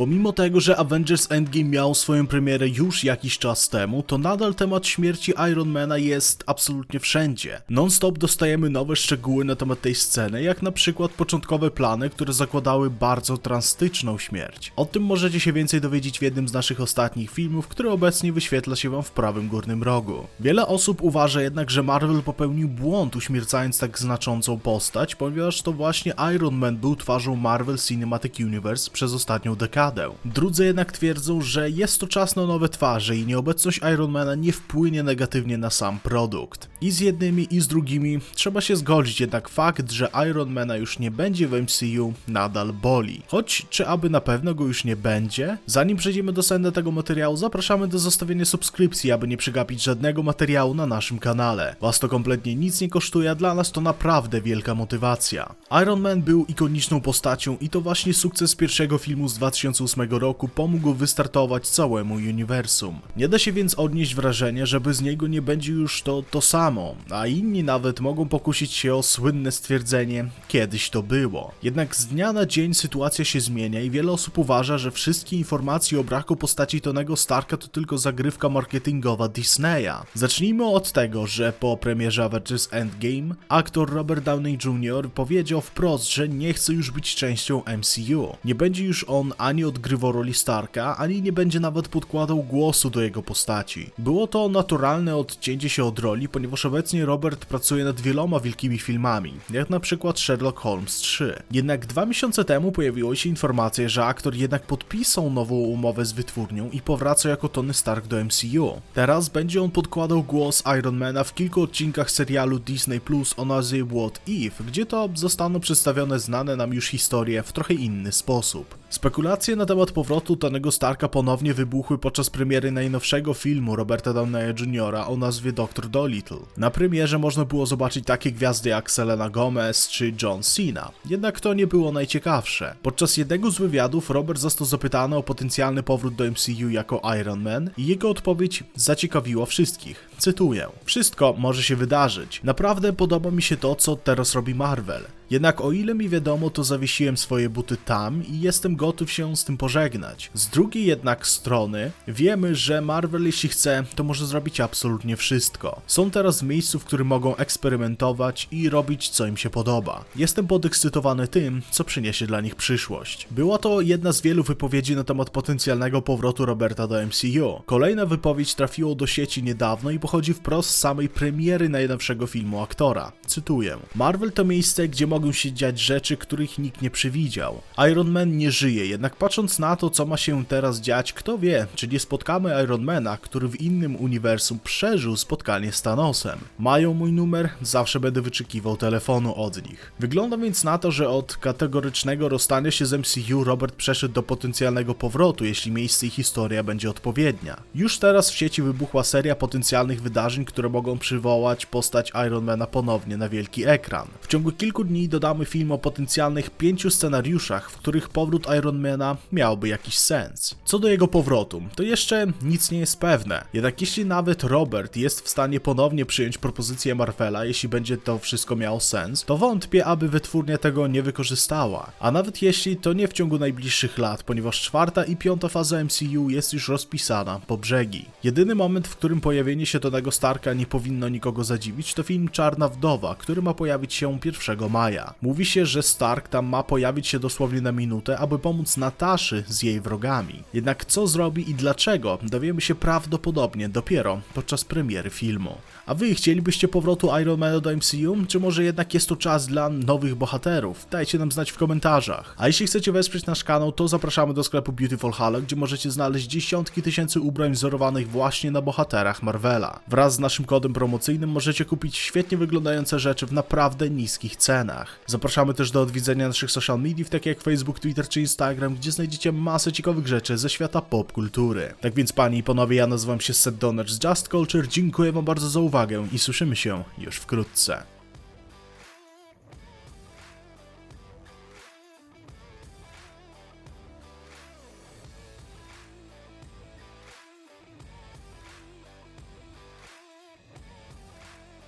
Pomimo tego, że Avengers Endgame miał swoją premierę już jakiś czas temu, to nadal temat śmierci Ironmana jest absolutnie wszędzie. Non-stop dostajemy nowe szczegóły na temat tej sceny, jak na przykład początkowe plany, które zakładały bardzo drastyczną śmierć. O tym możecie się więcej dowiedzieć w jednym z naszych ostatnich filmów, który obecnie wyświetla się wam w prawym górnym rogu. Wiele osób uważa jednak, że Marvel popełnił błąd uśmiercając tak znaczącą postać, ponieważ to właśnie Iron Man był twarzą Marvel Cinematic Universe przez ostatnią dekadę. Drudzy jednak twierdzą, że jest to czas na nowe twarze i nieobecność Ironmana nie wpłynie negatywnie na sam produkt. I z jednymi i z drugimi trzeba się zgodzić, jednak fakt, że Ironmana już nie będzie w MCU nadal boli. Choć czy aby na pewno go już nie będzie? Zanim przejdziemy do sedna tego materiału, zapraszamy do zostawienia subskrypcji, aby nie przegapić żadnego materiału na naszym kanale. Was to kompletnie nic nie kosztuje, a dla nas to naprawdę wielka motywacja. Iron Man był ikoniczną postacią i to właśnie sukces pierwszego filmu z 2008 roku pomógł wystartować całemu uniwersum. Nie da się więc odnieść wrażenia, że bez niego nie będzie już to to samo, a inni nawet mogą pokusić się o słynne stwierdzenie kiedyś to było. Jednak z dnia na dzień sytuacja się zmienia i wiele osób uważa, że wszystkie informacje o braku postaci Tonego Starka to tylko zagrywka marketingowa Disneya. Zacznijmy od tego, że po premierze Avengers Endgame aktor Robert Downey Jr. powiedział wprost, że nie chce już być częścią MCU. Nie będzie już on ani odgrywał roli Starka, ani nie będzie nawet podkładał głosu do jego postaci. Było to naturalne odcięcie się od roli, ponieważ obecnie Robert pracuje nad wieloma wielkimi filmami, jak na przykład Sherlock Holmes 3. Jednak dwa miesiące temu pojawiła się informacja, że aktor jednak podpisał nową umowę z wytwórnią i powraca jako Tony Stark do MCU. Teraz będzie on podkładał głos Ironmana w kilku odcinkach serialu Disney Plus o nazwie What If, gdzie to zostaną przedstawione znane nam już historie w trochę inny sposób. Spekulacje na temat powrotu Tonego Starka ponownie wybuchły podczas premiery najnowszego filmu Roberta Downeya Jr. o nazwie Dr. Dolittle. Na premierze można było zobaczyć takie gwiazdy jak Selena Gomez czy John Cena, jednak to nie było najciekawsze. Podczas jednego z wywiadów Robert został zapytany o potencjalny powrót do MCU jako Iron Man i jego odpowiedź zaciekawiła wszystkich. Cytuję: Wszystko może się wydarzyć. Naprawdę podoba mi się to, co teraz robi Marvel. Jednak o ile mi wiadomo, to zawiesiłem swoje buty tam i jestem gotów się z tym pożegnać. Z drugiej jednak strony wiemy, że Marvel jeśli chce, to może zrobić absolutnie wszystko. Są teraz w miejscu, w którym mogą eksperymentować i robić co im się podoba. Jestem podekscytowany tym, co przyniesie dla nich przyszłość. Była to jedna z wielu wypowiedzi na temat potencjalnego powrotu Roberta do MCU. Kolejna wypowiedź trafiła do sieci niedawno i pochodzi wprost z samej premiery najnowszego filmu aktora. Cytuję: Marvel to miejsce, gdzie mogą się dziać rzeczy, których nikt nie przewidział. Iron Man nie żyje, jednak patrząc na to, co ma się teraz dziać, kto wie, czy nie spotkamy Ironmana, który w innym uniwersum przeżył spotkanie z Thanosem. Mają mój numer, zawsze będę wyczekiwał telefonu od nich. Wygląda więc na to, że od kategorycznego rozstania się z MCU Robert przeszedł do potencjalnego powrotu, jeśli miejsce i historia będzie odpowiednia. Już teraz w sieci wybuchła seria potencjalnych wydarzeń, które mogą przywołać postać Ironmana ponownie na wielki ekran. W ciągu kilku dni dodamy film o potencjalnych pięciu scenariuszach, w których powrót Ironmana miałby jakiś sens. Co do jego powrotu, to jeszcze nic nie jest pewne. Jednak jeśli nawet Robert jest w stanie ponownie przyjąć propozycję Marvela, jeśli będzie to wszystko miało sens, to wątpię, aby wytwórnia tego nie wykorzystała. A nawet jeśli to nie w ciągu najbliższych lat, ponieważ czwarta i piąta faza MCU jest już rozpisana po brzegi. Jedyny moment, w którym pojawienie się Tonego Starka nie powinno nikogo zadziwić, to film Czarna Wdowa, który ma pojawić się 1 maja. Mówi się, że Stark tam ma pojawić się dosłownie na minutę, aby pomóc Nataszy z jej wrogami. Jednak co zrobi i dlaczego, dowiemy się prawdopodobnie dopiero podczas premiery filmu. A wy chcielibyście powrotu Iron Man do MCU, czy może jednak jest to czas dla nowych bohaterów? Dajcie nam znać w komentarzach. A jeśli chcecie wesprzeć nasz kanał, to zapraszamy do sklepu Beautiful Halo, gdzie możecie znaleźć dziesiątki tysięcy ubrań wzorowanych właśnie na bohaterach Marvela. Wraz z naszym kodem promocyjnym możecie kupić świetnie wyglądające rzeczy w naprawdę niskich cenach. Zapraszamy też do odwiedzenia naszych social mediów, takie jak Facebook, Twitter czy Instagram, gdzie znajdziecie masę ciekawych rzeczy ze świata popkultury. Tak więc panie i panowie, ja nazywam się Seth Donner z Just Culture, dziękuję wam bardzo za uwagę i słyszymy się już wkrótce.